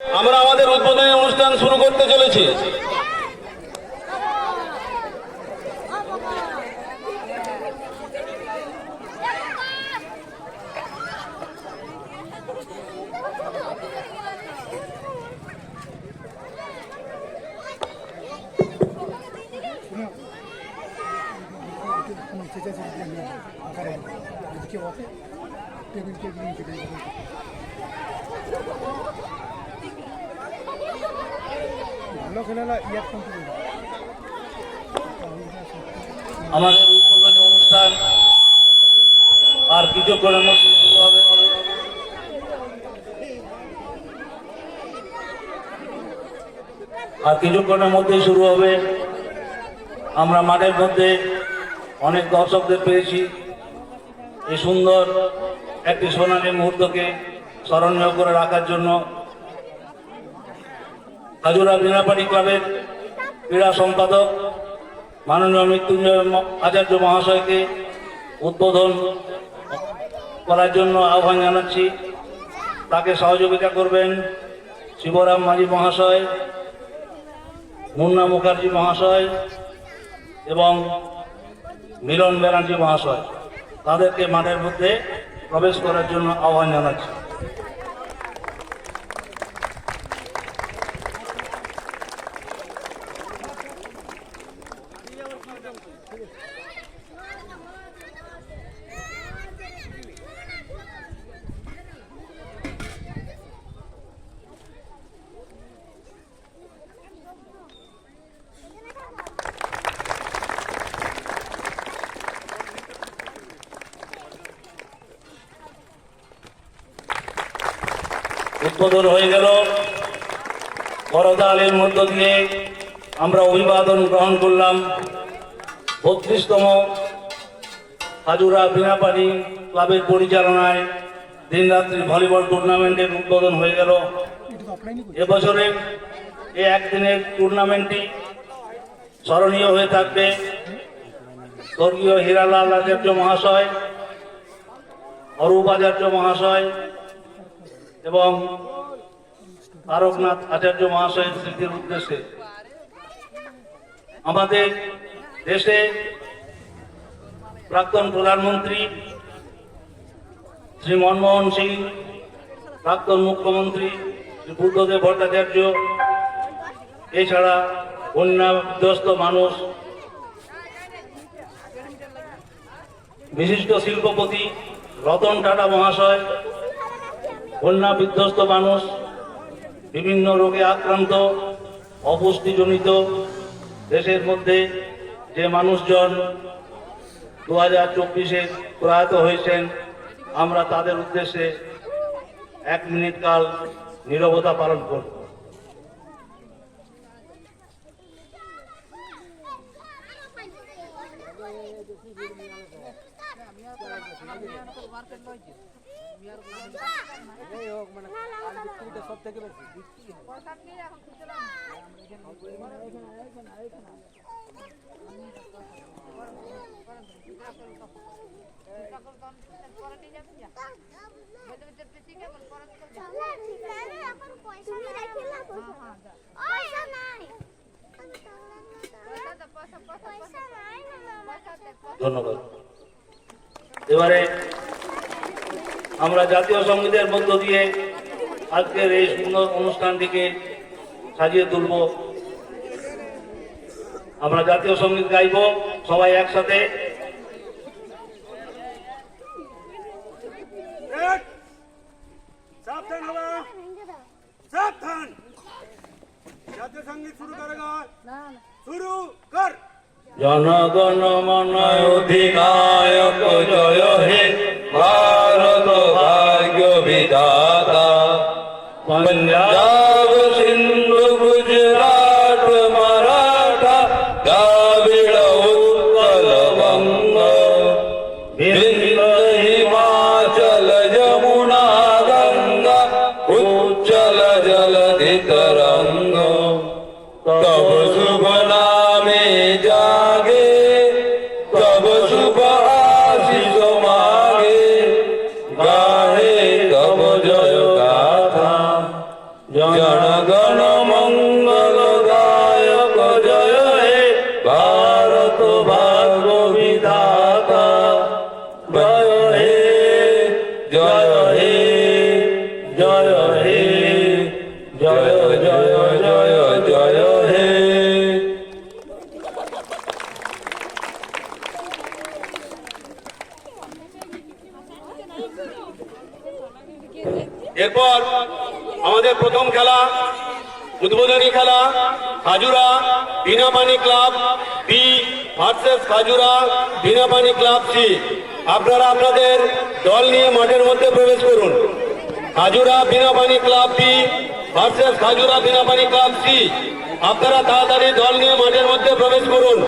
আমরা আমাদের উদ্বোধনী অনুষ্ঠান শুরু করতে চলেছি। আমাদের উদ্বোধনী অনুষ্ঠান আর কিছুক্ষণের মধ্যে শুরু হবে। আর কিছুক্ষণের মধ্যেই শুরু হবে। আমরা মাঠের মধ্যে অনেক দর্শকদের পেয়েছি। এই সুন্দর একটি সোনালী মুহূর্তকে স্মরণীয় করে রাখার জন্য হাজুরা বিনাপাড়ি ক্লাবের ক্রীড়া সম্পাদক, মাননীয় মৃত্যুঞ্জয় আচার্য মহাশয়কে উদ্বোধন করার জন্য আহ্বান জানাচ্ছি। তাকে সহযোগিতা করবেন শিবরাম মাঝি মহাশয়, মুন্না মুখার্জি মহাশয় এবং মিলন ব্যানার্জি মহাশয়। তাদেরকে মাঠের মধ্যে প্রবেশ করার জন্য আহ্বান জানাচ্ছি। উদ্বোধন হয়ে গেল। করতালের মধ্য দিয়ে আমরা অভিবাদন গ্রহণ করলাম। বত্রিশতম হাজুরা বিনাপানি ক্লাবের পরিচালনায় দিনরাত্রি ভলিবল টুর্নামেন্টের উদ্বোধন হয়ে গেল। এবছরের এই একদিনের টুর্নামেন্টটি স্মরণীয় হয়ে থাকবে। স্বর্গীয় হীরালাল আচার্য মহাশয়, অরূপ আচার্য মহাশয় এবং তারকনাথ আচার্য মহাশয়ের স্মৃতির উদ্দেশ্যে আমাদের দেশে প্রাক্তন প্রধানমন্ত্রী শ্রী মনমোহন সিং, প্রাক্তন মুখ্যমন্ত্রী শ্রী বুদ্ধদেব ভট্টাচার্য, এছাড়া বন্যা বিধ্বস্ত মানুষ, বিশিষ্ট শিল্পপতি রতন টাটা মহাশয় বন্যা বিধ্বস্ত মানুষ, বিভিন্ন রোগে আক্রান্ত, অপুষ্টিজনিত, দেশের মধ্যে যে মানুষজন দু হাজার চব্বিশে প্রয়াত হয়েছেন, আমরা তাদের উদ্দেশ্যে এক মিনিট কাল নীরবতা পালন করব। তুমি রেখে না আমার কাছে ধন্যবাদ। এবারে আমরা জাতীয় সঙ্গীতের মধ্য দিয়ে আজকের এই সুন্দর অনুষ্ঠানটিকে সাজিয়ে তুলব। আমরা জাতীয় সংগীত গাইব সবাই একসাথে। এক সাবধান জাতীয় সংগীত শুরু করেগা শুরু কর। জনগণ মন অধিনায়ক জয় হে Double. এরপর আমাদের প্রথম খেলা, উদ্বোধনী খেলা, Khajura, Binapani club B versus Khajura, Binapani club C আপনারা আপনাদের দল নিয়ে মাঠের মধ্যে প্রবেশ করুন। Khajura, Binapani club B versus Khajura, Binapani club C আপনারা তাড়াতাড়ি দল নিয়ে মাঠের মধ্যে প্রবেশ করুন।